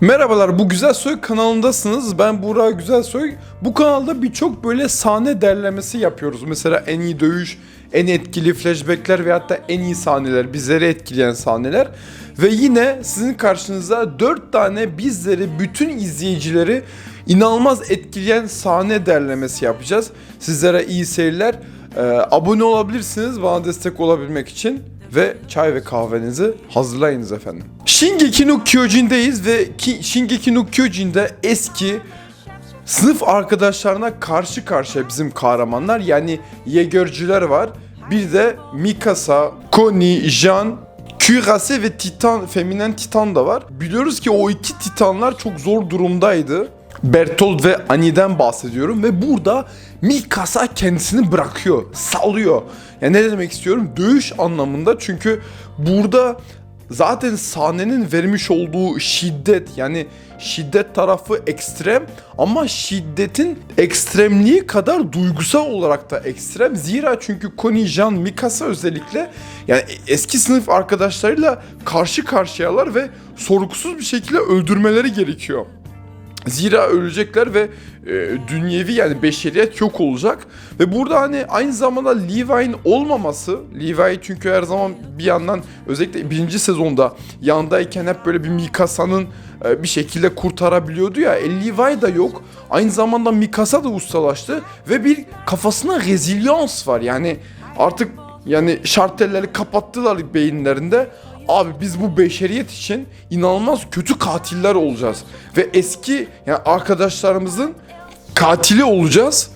Merhabalar bu Güzel Soy kanalındasınız. Ben Burak Güzelsoy. Bu kanalda birçok böyle sahne derlemesi yapıyoruz. Mesela en iyi dövüş, en etkili flashbackler ve hatta en iyi sahneler, bizleri etkileyen sahneler. Ve yine sizin karşınıza 4 tane bizleri, bütün izleyicileri inanılmaz etkileyen sahne derlemesi yapacağız. Sizlere iyi seyirler. Ee, abone olabilirsiniz bana destek olabilmek için ve çay ve kahvenizi hazırlayınız efendim. Shingeki no Kyojin'deyiz ve ki Shingeki no Kyojin'de eski sınıf arkadaşlarına karşı karşıya bizim kahramanlar yani Yeager'cüler var. Bir de Mikasa, Koni, Jan, Kurase ve Titan, feminen Titan da var. Biliyoruz ki o iki Titanlar çok zor durumdaydı. Bertolt ve Ani'den bahsediyorum ve burada Mikasa kendisini bırakıyor, salıyor. Yani ne demek istiyorum? Dövüş anlamında çünkü burada zaten sahnenin vermiş olduğu şiddet yani şiddet tarafı ekstrem ama şiddetin ekstremliği kadar duygusal olarak da ekstrem. Zira çünkü Koni, Jan, Mikasa özellikle yani eski sınıf arkadaşlarıyla karşı karşıyalar ve sorgusuz bir şekilde öldürmeleri gerekiyor. Zira ölecekler ve e, dünyevi yani beşeriyet yok olacak. Ve burada hani aynı zamanda Levi'nin olmaması, Levi çünkü her zaman bir yandan özellikle birinci sezonda yandayken hep böyle bir Mikasa'nın e, bir şekilde kurtarabiliyordu ya. E, Levi da yok. Aynı zamanda Mikasa da ustalaştı ve bir kafasına rezilyans var. Yani artık yani şartelleri kapattılar beyinlerinde. Abi biz bu beşeriyet için inanılmaz kötü katiller olacağız. Ve eski yani arkadaşlarımızın katili olacağız.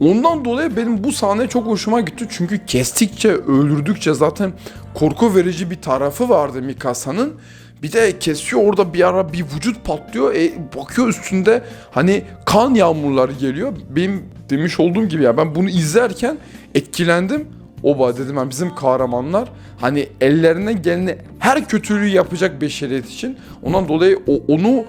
Ondan dolayı benim bu sahne çok hoşuma gitti. Çünkü kestikçe, öldürdükçe zaten korku verici bir tarafı vardı Mikasa'nın. Bir de kesiyor orada bir ara bir vücut patlıyor. E, bakıyor üstünde hani kan yağmurları geliyor. Benim demiş olduğum gibi ya ben bunu izlerken etkilendim. Oba dedim ben bizim kahramanlar hani ellerine geleni her kötülüğü yapacak beşeriyet için. Ondan dolayı o, onu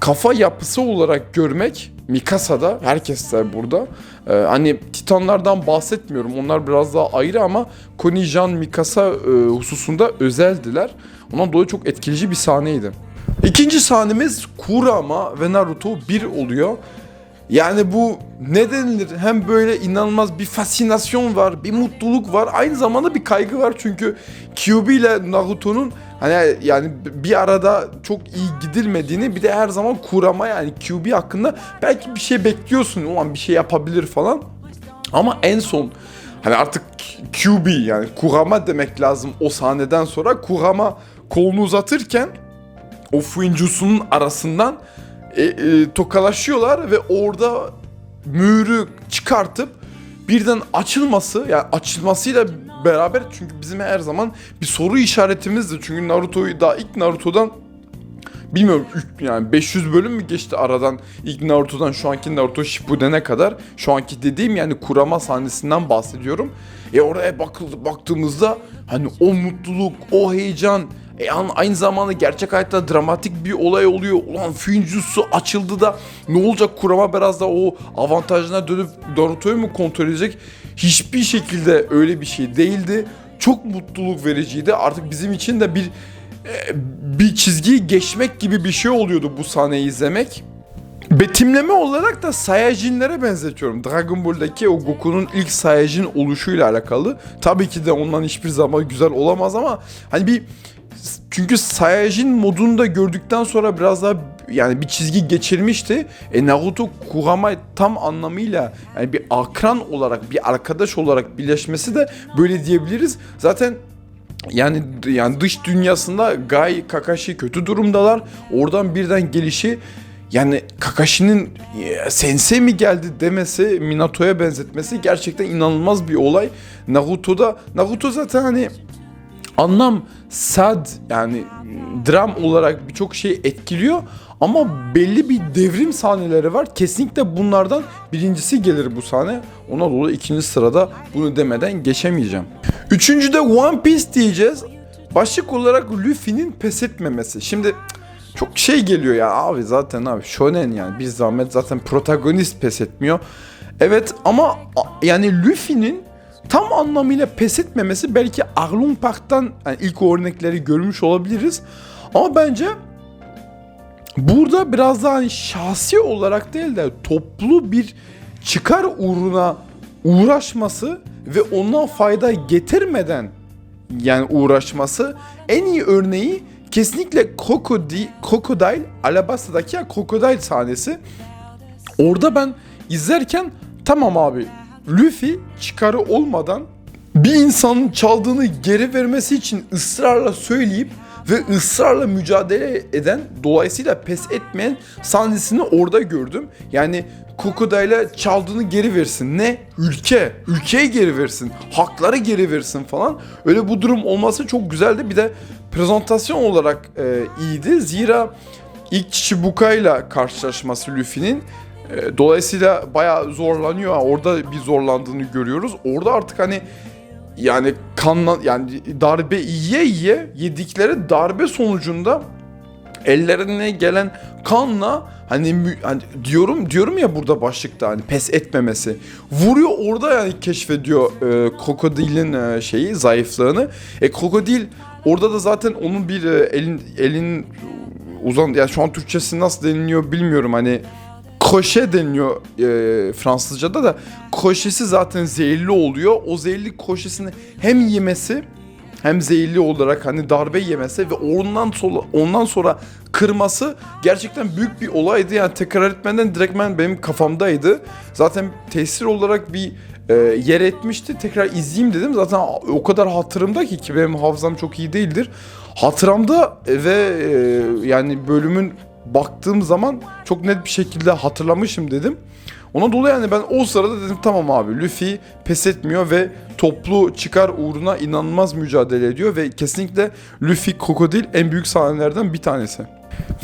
kafa yapısı olarak görmek Mikasa'da herkes de burada. Ee, hani Titanlardan bahsetmiyorum. Onlar biraz daha ayrı ama Koni, Jan, Mikasa e, hususunda özeldiler. Ondan dolayı çok etkileyici bir sahneydi. İkinci sahnemiz Kurama ve Naruto bir oluyor. Yani bu ne denilir? Hem böyle inanılmaz bir fascinasyon var, bir mutluluk var. Aynı zamanda bir kaygı var çünkü Kyuubi ile Naruto'nun hani yani bir arada çok iyi gidilmediğini bir de her zaman Kurama yani Kyuubi hakkında belki bir şey bekliyorsun. Ulan bir şey yapabilir falan. Ama en son hani artık Kyuubi yani Kurama demek lazım o sahneden sonra Kurama kolunu uzatırken o Fuinjutsu'nun arasından e, e, tokalaşıyorlar ve orada mührü çıkartıp birden açılması yani açılmasıyla beraber çünkü bizim her zaman bir soru işaretimizdi. Çünkü Naruto'yu daha ilk Naruto'dan bilmiyorum yani 500 bölüm mü geçti aradan ilk Naruto'dan şu anki Naruto Shippuden'e kadar şu anki dediğim yani kurama sahnesinden bahsediyorum. E oraya bakıldı baktığımızda hani o mutluluk, o heyecan, e aynı zamanda gerçek hayatta dramatik bir olay oluyor. Ulan Fuinjutsu açıldı da ne olacak kurama biraz da o avantajına dönüp Naruto'yu mu kontrol edecek? Hiçbir şekilde öyle bir şey değildi. Çok mutluluk vericiydi. Artık bizim için de bir e, bir çizgiyi geçmek gibi bir şey oluyordu bu sahneyi izlemek. Betimleme olarak da Saiyajinlere benzetiyorum. Dragon Ball'daki o Goku'nun ilk Saiyajin oluşuyla alakalı. Tabii ki de ondan hiçbir zaman güzel olamaz ama hani bir çünkü Saiyajin modunu da gördükten sonra biraz daha yani bir çizgi geçirmişti. E Naruto Kurama tam anlamıyla yani bir akran olarak, bir arkadaş olarak birleşmesi de böyle diyebiliriz. Zaten yani yani dış dünyasında Gai Kakashi kötü durumdalar. Oradan birden gelişi yani Kakashi'nin e, sensei mi geldi demesi, Minato'ya benzetmesi gerçekten inanılmaz bir olay. Naruto'da Naruto zaten hani anlam sad yani dram olarak birçok şey etkiliyor ama belli bir devrim sahneleri var. Kesinlikle bunlardan birincisi gelir bu sahne. Ona dolayı ikinci sırada bunu demeden geçemeyeceğim. Üçüncüde One Piece diyeceğiz. Başlık olarak Luffy'nin pes etmemesi. Şimdi çok şey geliyor ya abi zaten abi shonen yani bir zahmet zaten protagonist pes etmiyor. Evet ama yani Luffy'nin tam anlamıyla pes etmemesi belki Arlong Park'tan yani ilk örnekleri görmüş olabiliriz. Ama bence burada biraz daha hani şahsi olarak değil de toplu bir çıkar uğruna uğraşması ve ondan fayda getirmeden yani uğraşması en iyi örneği kesinlikle Crocodile, Crocodile Alabasta'daki Crocodile sahnesi. Orada ben izlerken tamam abi Luffy çıkarı olmadan bir insanın çaldığını geri vermesi için ısrarla söyleyip ve ısrarla mücadele eden dolayısıyla pes etmeyen sahnesini orada gördüm. Yani Crocodile'a çaldığını geri versin. Ne? Ülke. Ülkeye geri versin. Hakları geri versin falan. Öyle bu durum olması çok güzeldi. Bir de prezentasyon olarak e, iyiydi. Zira ilk Chichibuka ile karşılaşması Luffy'nin dolayısıyla bayağı zorlanıyor. Orada bir zorlandığını görüyoruz. Orada artık hani yani kanla yani darbe yiye yiye yedikleri darbe sonucunda ellerine gelen kanla hani, hani diyorum diyorum ya burada başlıkta hani pes etmemesi. Vuruyor orada yani keşfediyor e, krokodilin e, şeyi zayıflığını. E krokodil orada da zaten onun bir e, elin elin uzan ya şu an Türkçesi nasıl deniliyor bilmiyorum hani koşe deniliyor e, Fransızca'da da koşesi zaten zehirli oluyor. O zehirli koşesini hem yemesi hem zehirli olarak hani darbe yemesi ve ondan sonra ondan sonra kırması gerçekten büyük bir olaydı. Yani tekrar etmeden direktmen benim kafamdaydı. Zaten tesir olarak bir e, yer etmişti. Tekrar izleyeyim dedim. Zaten o kadar hatırımda ki ki benim hafızam çok iyi değildir. Hatıramda ve e, yani bölümün baktığım zaman çok net bir şekilde hatırlamışım dedim. Ona dolayı yani ben o sırada dedim tamam abi Luffy pes etmiyor ve toplu çıkar uğruna inanılmaz mücadele ediyor ve kesinlikle Luffy Krokodil en büyük sahnelerden bir tanesi.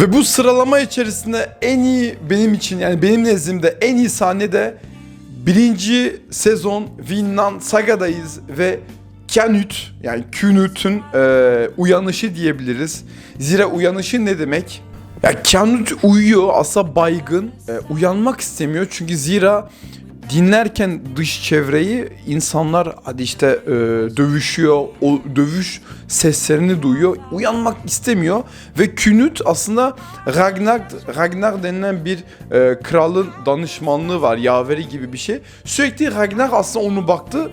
Ve bu sıralama içerisinde en iyi benim için yani benim nezdimde en iyi sahne de birinci sezon Vinland Saga'dayız ve Canut yani Knut'un e, uyanışı diyebiliriz. Zira uyanışı ne demek? Ya Canut uyuyor aslında baygın. E, uyanmak istemiyor çünkü zira dinlerken dış çevreyi insanlar hadi işte e, dövüşüyor, o dövüş seslerini duyuyor. Uyanmak istemiyor ve Knut aslında Ragnar Ragnar denilen bir e, kralın danışmanlığı var, yaveri gibi bir şey. Sürekli Ragnar aslında onu baktı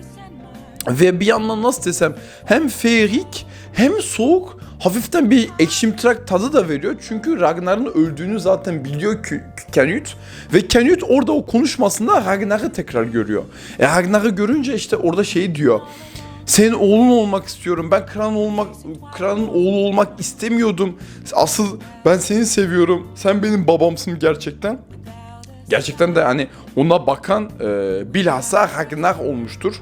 ve bir yandan nasıl desem hem feerik hem soğuk hafiften bir ekşimtırak tadı da veriyor. Çünkü Ragnar'ın öldüğünü zaten biliyor Canute. Ve Canute orada o konuşmasında Ragnar'ı tekrar görüyor. E Ragnar'ı görünce işte orada şey diyor. Senin oğlun olmak istiyorum. Ben kralın olmak kralın oğlu olmak istemiyordum. Asıl ben seni seviyorum. Sen benim babamsın gerçekten. Gerçekten de hani ona bakan e, bilhassa Ragnar olmuştur.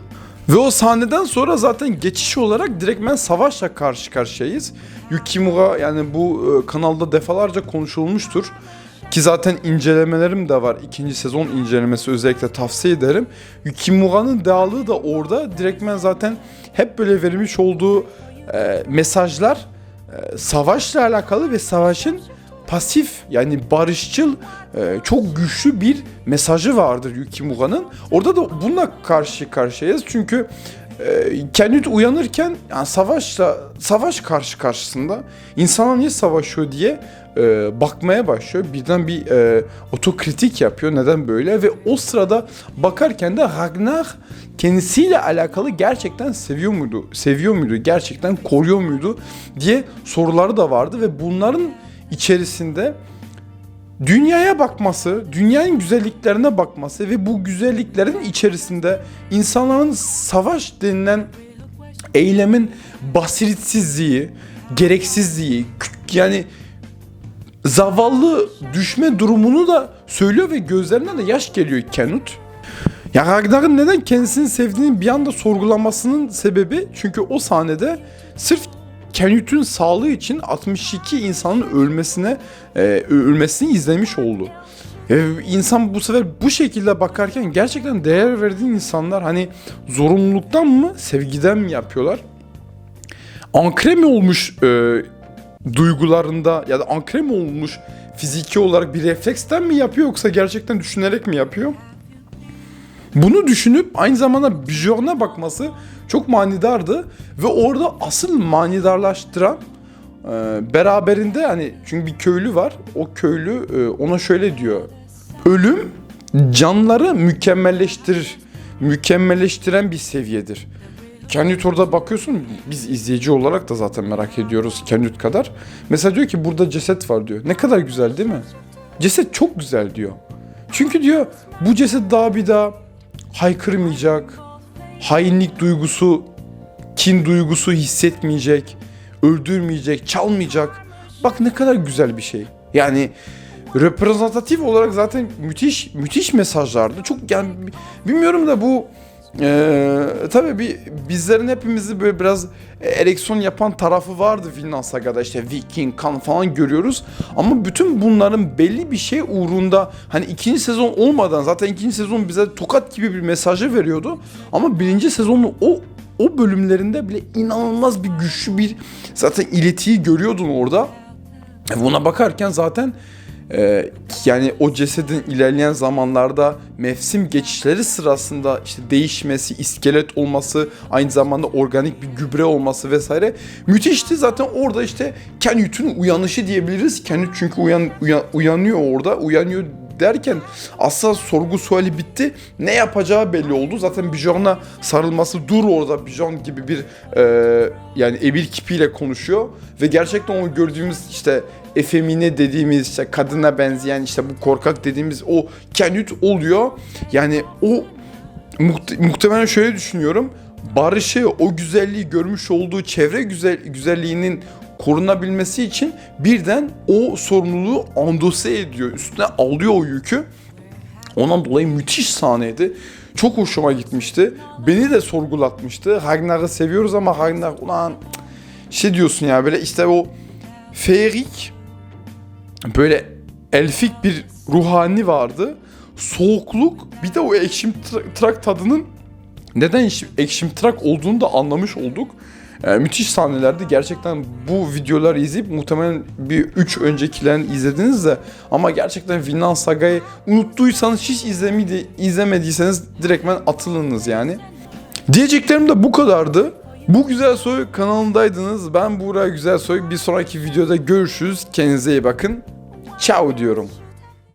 Ve o sahneden sonra zaten geçiş olarak direktmen savaşla karşı karşıyayız. Yukimura yani bu e, kanalda defalarca konuşulmuştur. Ki zaten incelemelerim de var. İkinci sezon incelemesi özellikle tavsiye ederim. Yukimura'nın dağlığı da orada. Direktmen zaten hep böyle verilmiş olduğu e, mesajlar e, savaşla alakalı ve savaşın pasif yani barışçıl e, çok güçlü bir mesajı vardır Yukimura'nın. Orada da bununla karşı karşıyayız çünkü e, Canute uyanırken yani savaşla savaş karşı karşısında insanlar niye savaşıyor diye e, bakmaya başlıyor. Birden bir e, otokritik yapıyor neden böyle ve o sırada bakarken de Ragnar kendisiyle alakalı gerçekten seviyor muydu? Seviyor muydu? Gerçekten koruyor muydu? diye soruları da vardı ve bunların içerisinde dünyaya bakması, dünyanın güzelliklerine bakması ve bu güzelliklerin içerisinde insanların savaş denilen eylemin basiretsizliği, gereksizliği, yani zavallı düşme durumunu da söylüyor ve gözlerinden de yaş geliyor Canute. Ya Ragnar'ın neden kendisini sevdiğini bir anda sorgulamasının sebebi çünkü o sahnede sırf Canute'un sağlığı için 62 insanın ölmesine e, ölmesini izlemiş oldu. E, insan bu sefer bu şekilde bakarken gerçekten değer verdiğin insanlar hani zorunluluktan mı sevgiden mi yapıyorlar? Ankre mi olmuş e, duygularında ya da ankre mi olmuş fiziki olarak bir refleksten mi yapıyor yoksa gerçekten düşünerek mi yapıyor? Bunu düşünüp aynı zamanda Bjorn'a bakması çok manidardı ve orada asıl manidarlaştıran Ee, beraberinde hani çünkü bir köylü var. O köylü e, ona şöyle diyor. Ölüm canları mükemmelleştirir. Mükemmelleştiren bir seviyedir. Canut orada bakıyorsun biz izleyici olarak da zaten merak ediyoruz Canut kadar. Mesela diyor ki burada ceset var diyor. Ne kadar güzel değil mi? Ceset çok güzel diyor. Çünkü diyor bu ceset daha bir daha haykırmayacak. Hainlik duygusu, kin duygusu hissetmeyecek. Öldürmeyecek, çalmayacak. Bak ne kadar güzel bir şey. Yani reprezentatif olarak zaten müthiş müthiş mesajlardı. Çok yani bilmiyorum da bu ee, tabii bir bizlerin hepimizi böyle biraz ereksiyon yapan tarafı vardı Vinland Saga'da. İşte Viking kan falan görüyoruz. Ama bütün bunların belli bir şey uğrunda hani ikinci sezon olmadan zaten ikinci sezon bize tokat gibi bir mesajı veriyordu. Ama birinci sezonun o o bölümlerinde bile inanılmaz bir güçlü bir zaten iletiyi görüyordun orada. Buna bakarken zaten ee, yani o cesedin ilerleyen zamanlarda mevsim geçişleri sırasında işte değişmesi, iskelet olması, aynı zamanda organik bir gübre olması vesaire müthişti. Zaten orada işte Canut'un uyanışı diyebiliriz. Canut çünkü uyan, uyan, uyanıyor orada. Uyanıyor derken aslında sorgu suali bitti. Ne yapacağı belli oldu. Zaten Bijon'a sarılması dur orada Bijon gibi bir e, yani ebir kipiyle konuşuyor ve gerçekten o gördüğümüz işte efemine dediğimiz işte kadına benzeyen işte bu korkak dediğimiz o Canut oluyor. Yani o muhte- muhtemelen şöyle düşünüyorum. Barış'ı o güzelliği görmüş olduğu çevre güzel güzelliğinin korunabilmesi için birden o sorumluluğu andose ediyor. Üstüne alıyor o yükü. Ondan dolayı müthiş sahneydi. Çok hoşuma gitmişti. Beni de sorgulatmıştı. Ragnar'ı seviyoruz ama Ragnar ulan şey diyorsun ya böyle işte o feerik böyle elfik bir ruhani vardı. Soğukluk bir de o ekşim tra- trak tadının neden ekşim- trak olduğunu da anlamış olduk. Ee, müthiş sahnelerdi. Gerçekten bu videoları izleyip muhtemelen bir 3 öncekilerini izlediniz de ama gerçekten Vinland Saga'yı unuttuysanız hiç izlemedi, izlemediyseniz direktmen atılınız yani. Diyeceklerim de bu kadardı. Bu Güzel Soy kanalındaydınız. Ben Buğra Güzel Soy. Bir sonraki videoda görüşürüz. Kendinize iyi bakın. Ciao diyorum.